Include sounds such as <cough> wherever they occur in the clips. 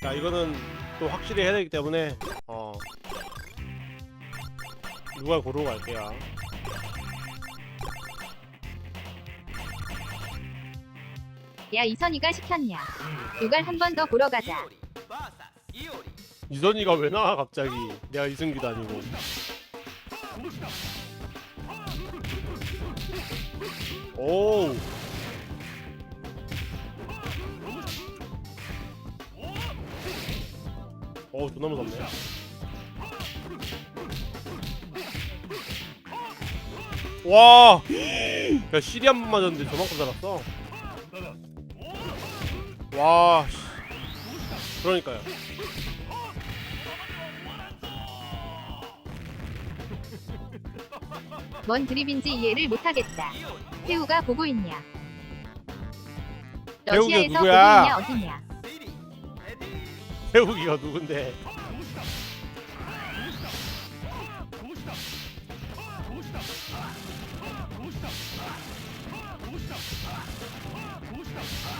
자 이거는 또 확실히 해야 되기 때문에 어 누가 고르고 갈게요 야 이선이가 시켰냐? 누갈 한번 더 보러 가자. 이선이가 왜 나와 갑자기 내가 이승기도 아니고 오 오 존나 무섭네 와! 야 실이 한번 맞았는데 저만큼 살았어 와 씨. 그러니까요 뭔 드립인지 이해를 못하겠다. 태우가 보고 있냐? 러시아에서 보고 누구야? 있냐 어디냐? 태우기가 누군데.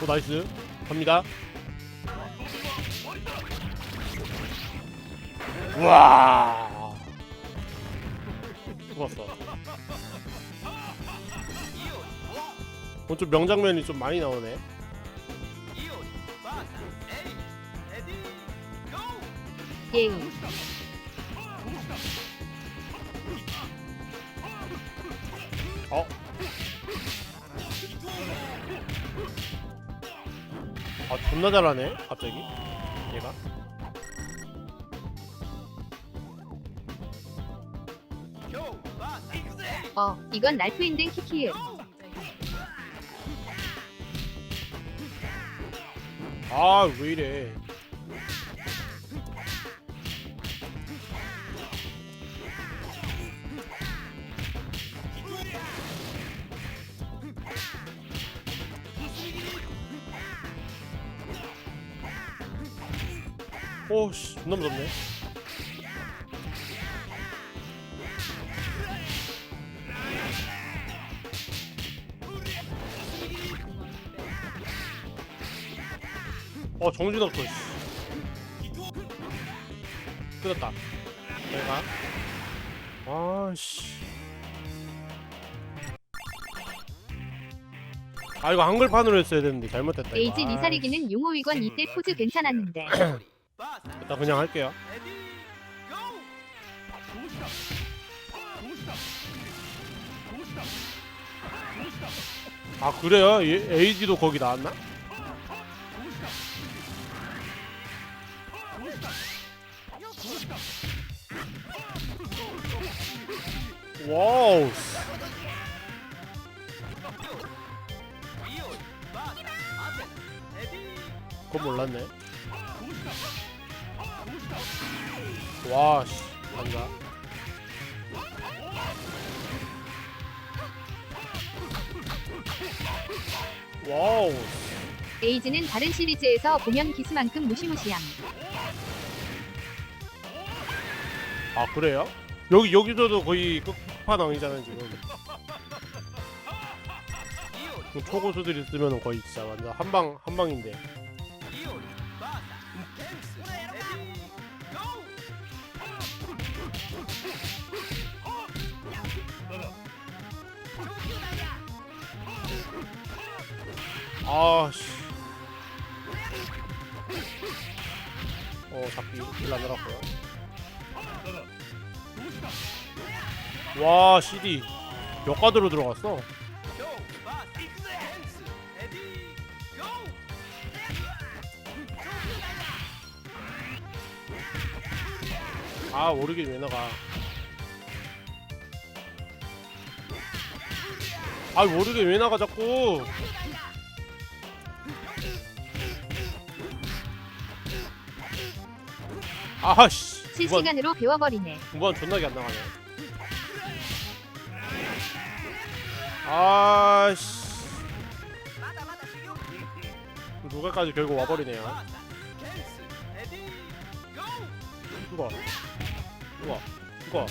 오 나이스. 갑니다. 우와. 죽었어. 어, 좀 명장면이 좀 많이 나오네 예우. 어? 아 존나 잘하네 갑자기 얘가 어 이건 랄프인댕 키키을. 아왜 이래 오 씨 존나 무섭네 어 정신 없어 씨. 끝났다 내가 아 씨 아 이거 한글판으로 했어야 되는데 잘못했다 이거. 에이지 아, 용호위권 이때 포즈 괜찮았는데. <clears throat> 일단 그냥 할게요 아 그래요? 얘, 에이지도 거기 나왔나? 와우 그건 몰랐네 와 씨. 간다. 와우. 에이지는 다른 시리즈에서 보면 기수만큼 무시무시함. 아 그래요? 여기 여기서도 거의 끝판왕이잖아요 지금. 그 초고수들이 쓰면 거의 진짜 완전 한 방 한 방인데 아씨. 어 잡기 일안 들었고요. 와 CD 몇 가드로 들어갔어? 아 모르긴 왜 나가. 아 모르게 왜 나가 자꾸 아씨. 이번 실시간으로 배워버리네. 이번 존나게 안 나가네. 아씨. 누가까지 결국 와버리네요. 누가 누가 누가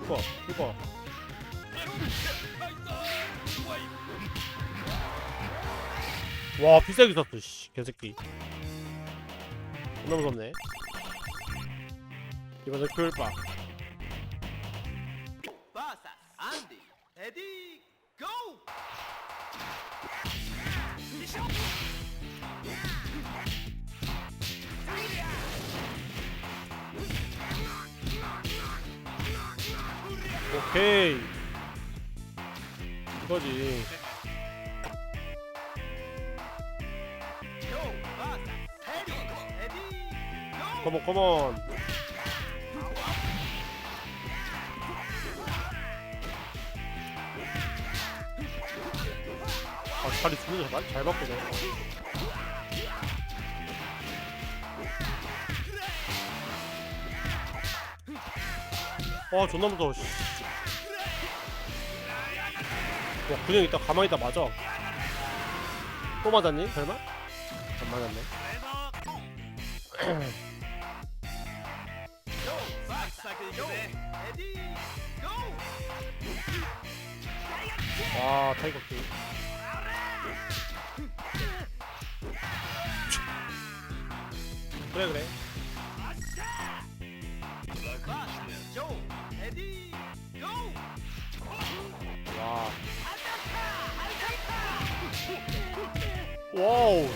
누가 누가 와 비싸게 샀어 씨 개새끼. 존나 무섭네 Andy, Eddie, go! 오케이 이거지! 컴온 컴온 아 자리 주는 잘, 잘 바꾸네 와 존나 무서워 씨. 와 그냥 이따 가만히 있다 맞아 또 맞았니? 설마? 안 맞았네! 와 <clears throat> 타이거 킹 그래 그래! 와. 와우.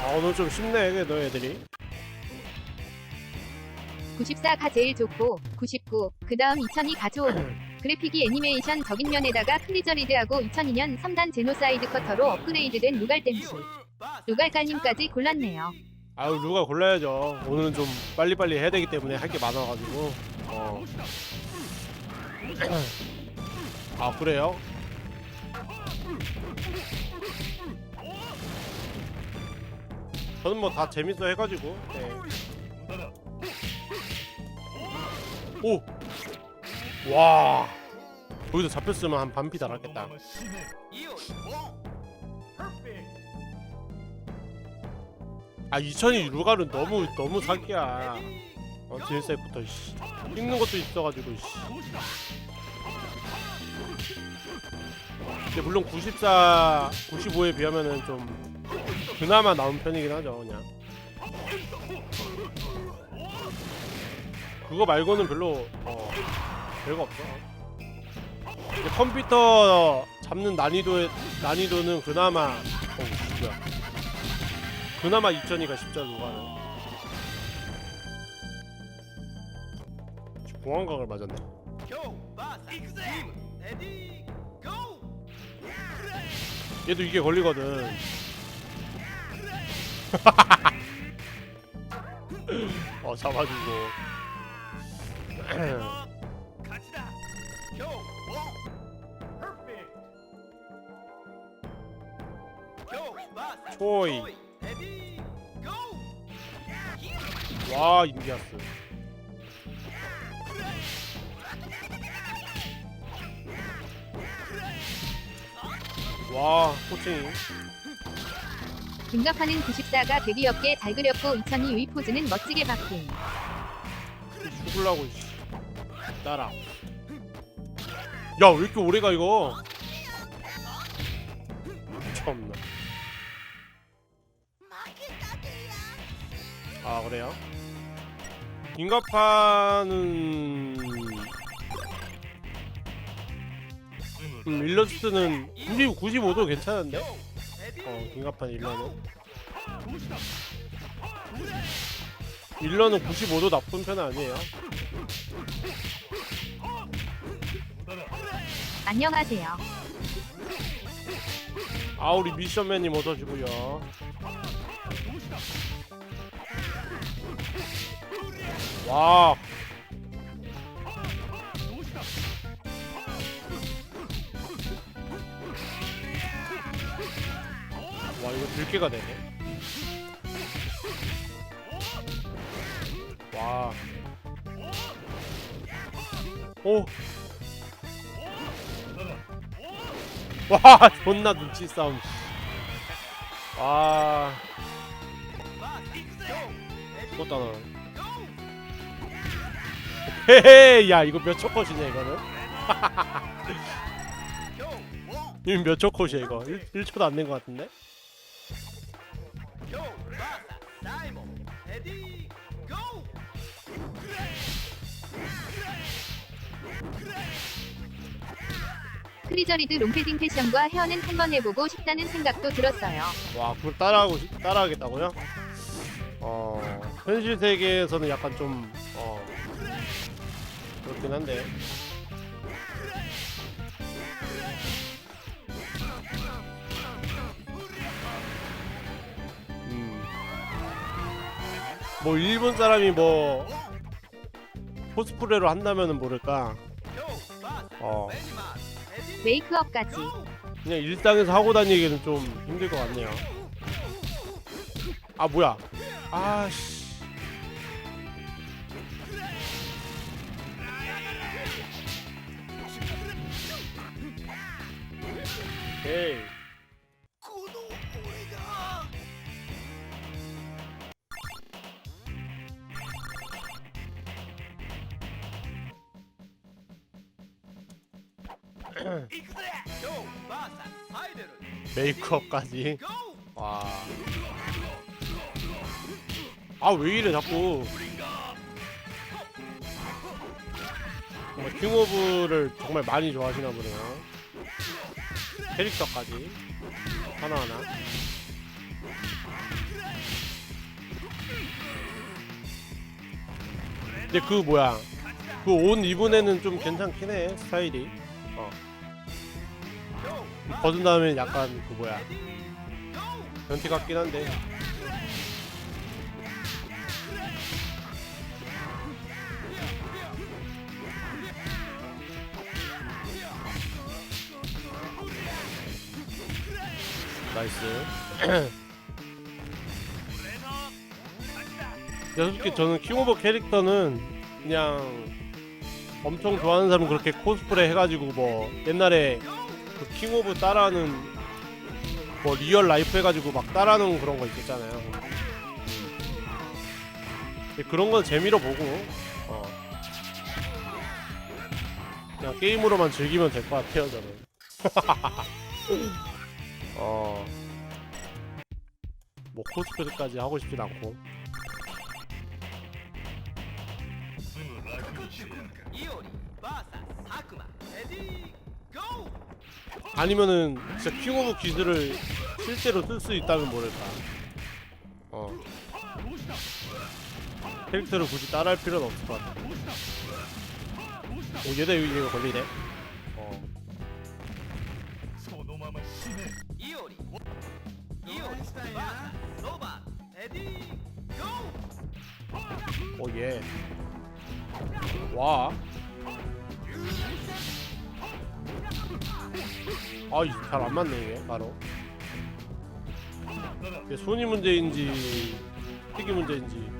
아 오늘 좀 쉽네 이게 너 애들이. 94가 제일 좋고 99, 그 다음 2002 가져오고 그래픽이 애니메이션 적인 면에다가 클리저리드하고 2002년 3단 제노사이드 커터로 업그레이드된 루갈댐시 루갈깔님까지 골랐네요. 아유 누가 골라야죠 오늘은 좀 빨리빨리 해야 되기 때문에 할 게 많아가지고 어. <clears throat> 아 그래요? 저는 뭐 다 재밌어 해가지고 네. 오! 와 거기서 잡혔으면 한 반피 달았겠다! 아 2002 루갈은 너무 너무 사기야. 어 딜사이부터 씨. 찍는 것도 있어가지고 씨. 근데 물론 94, 95에 비하면은 좀 그나마 나은 편이긴 하죠 그냥. 그거 말고는 별로 어 별거 없어 근데 컴퓨터 잡는 난이도의 난이도는 그나마 어우 뭐야. 그나마 2002가 쉽죠 누가는 공항각을 맞았네! 얘도 이게 걸리거든. <laughs> 어 잡아주고 초이. Eddie, go! 와 인디아스 와 코칭이 등갑하는 94가 되게 엽게 잘 그렸고 2002 유이 포즈는 멋지게 바뀐. 죽을라고 씨. 따라. 야 왜 이렇게 오래가 이거? 참나 아 그래요? 인가파는 음, 일러스트는 90, 95도 괜찮은데? 어 긴가판 일러는 일러는 95도 나쁜 편은 아니에요 안녕하세요. 아 우리 미션맨님 얻어주고요 와 와 이거 들깨가 되네 와 오. 와 존나 눈치 싸움 씨. 와 죽었다 너! 헤헤 야 이거 몇초 컷이냐 이거는! <laughs> 이미 몇초 컷이야 이거 1, 1초도 안 된 것 같은데? 크리저리드 롱패딩 패션과 헤어는 한번 해보고 싶다는 생각도 들었어요. 와 그걸 따라하고 싶- 따라하겠다고요? 어 현실 세계에서는 약간 좀 어, 그렇긴 한데 음. 뭐 일본 사람이 뭐 코스프레로 한다면은 모를까 어 메이크업까지. 그냥 일상에서 하고 다니기는 좀 힘들 것 같네요. 아 뭐야? 아씨. 하이데르 메이크업까지. 고 와. 아 왜 이래 자꾸. 정말 킹오브를 정말 많이 좋아하시나 보네요. 캐릭터까지 하나하나. 근데 그 뭐야 그 옷 입은 애는 좀 괜찮긴 해 스타일이 어 벗은 다음에 약간 그 뭐야 변태 같긴 한데 나이스 <clears throat> 솔직히 저는 킹오버 캐릭터는 그냥 엄청 좋아하는 사람은 그렇게 코스프레 해가지고 뭐 옛날에 그 킹오브 따라하는 뭐 리얼 라이프 해가지고 막 따라하는 그런 거 있었잖아요. 그런 건 재미로 보고 어. 그냥 게임으로만 즐기면 될 것 같아요 저는. <laughs> 어. 뭐 코스프레까지 하고 싶진 않고. 아니면은 진짜 킹오브 기술을 실제로 쓸 수 있다면 모를까. 어. 캐릭터를 굳이 따라할 필요는 없을 것 같아. 오 얘다 이거 걸리네. 어. 이오리 이오리 바사 로바 레디 고 오 예. 와. 아이 잘 안 맞네 이게 바로. 이게 손이 문제인지 틱이 문제인지.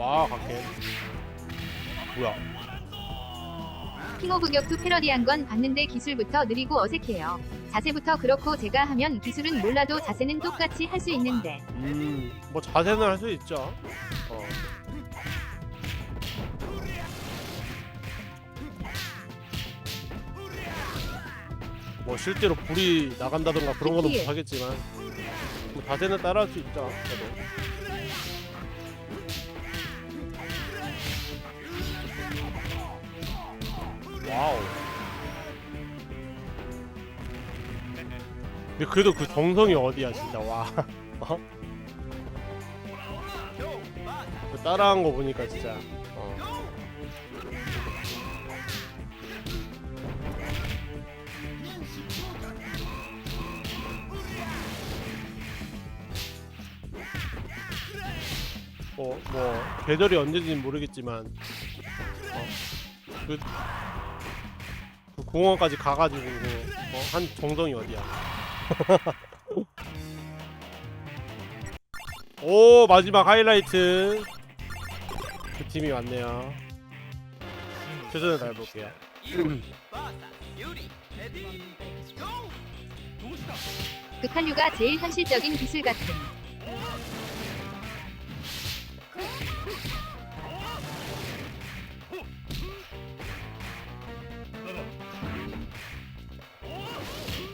와 각해. 뭐야? 킹 오브 격투 패러디한 건 봤는데 기술부터 느리고 어색해요. 자세부터 그렇고 제가 하면 기술은 몰라도 자세는 똑같이 할 수 있는데 음, 뭐 자세는 할 수 있죠. 어. 뭐 실제로 불이 나간다던가 그런 거는 그치. 못 하겠지만 뭐 자세는 따라할 수 있죠. 저도. 와우. 근데 그래도 그 정성이 어디야 진짜 와. <laughs> 어? 그 따라한 거 보니까 진짜 어. 뭐, 뭐 계절이 언제인지는 모르겠지만 어, 그, 그 공원까지 가가지고 어, 한 정성이 어디야. <laughs> 오 마지막 하이라이트. 그 팀이 왔네요. 최선을 다해볼게요. 극한류가 제일 현실적인 기술 같은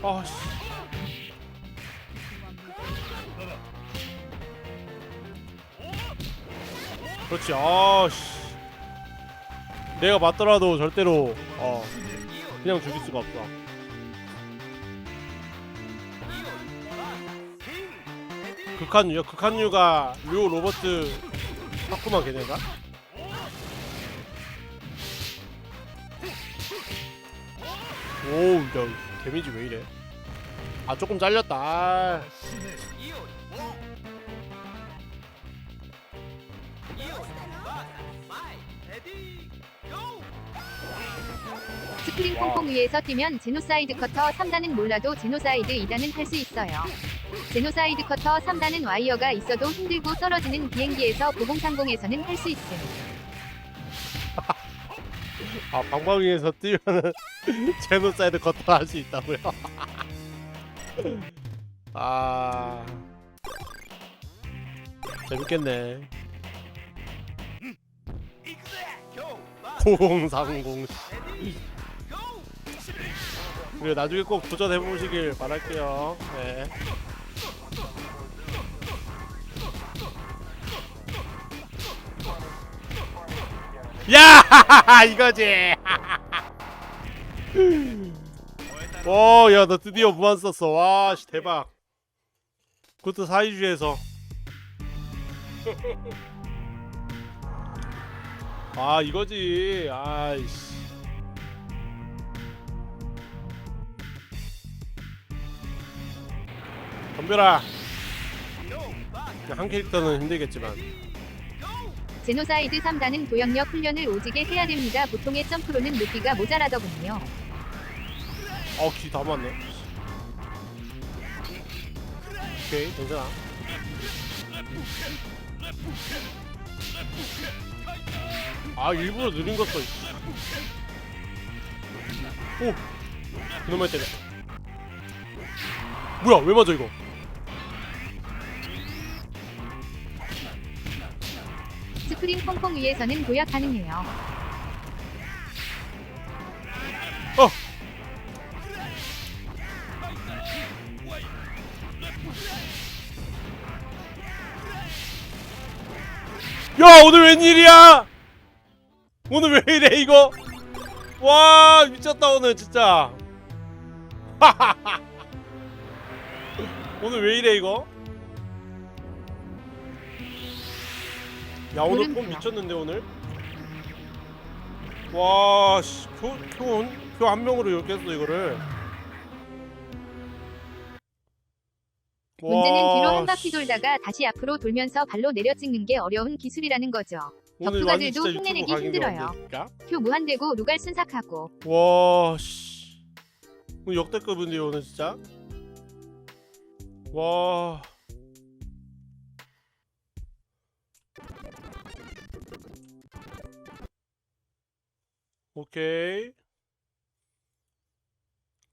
아씨. 그렇지 아씨. 내가 맞더라도 절대로 어 그냥 죽일 수가 없어 극한유야 극한유가 류 로버트 샀구만 걔네가. 오우 야 데미지 왜 이래 아 조금 잘렸다 아. 스프링. 퐁퐁 위에서 뛰면 제노사이드 커터 3단은 몰라도 제노사이드 2단은 탈수 있어요. 제노사이드 커터 3단은 와이어가 있어도 힘들고 떨어지는 비행기에서 9030에서는 할 수 있음. <laughs> 아 방방 위에서 뛰면은 <laughs> 제노사이드 커터 할 수 있다고요? <laughs> 아 재밌겠네 9030 그리고 나중에 꼭 도전해 보시길 바랄게요. 네. 야 <laughs> 이거지. <laughs> 오, 야, 너 드디어 무한 썼어. 와, 씨, 대박. 그것도 사이주에서. <laughs> 아, 이거지. 아이씨. 덤벼라. 한 캐릭터는 힘들겠지만. 제노사이드 3단은 도영력 훈련을 오지게 해야 됩니다. 보통의 점프로는 높이가 모자라더군요. 어, 기다 맞네. 오케이, 괜찮아. 아, 일부러 느린 거 써. 이씨. 오! 그놈의 때려. 뭐야, 왜 맞아, 이거? 스프링 퐁퐁 위에서는 도약 가능해요. 야 오늘 웬일이야? 오늘 왜 이래 이거? 와 미쳤다 오늘 진짜. <laughs> 오늘 왜 이래 이거? 야 오늘 폼. 미쳤는데 오늘? 와 씨, 표표표한 명으로 이렇게 했어 이거를. 문제는 와, 뒤로 한 바퀴 씨. 돌다가 다시 앞으로 돌면서 발로 내려 찍는 게 어려운 기술이라는 거죠. 격투가들도 흉내내기 힘들어요. 표 무한되고 루갈 순삭하고 와, 씨. 오늘 역대급인데요, 오늘 진짜. 와. 오케이.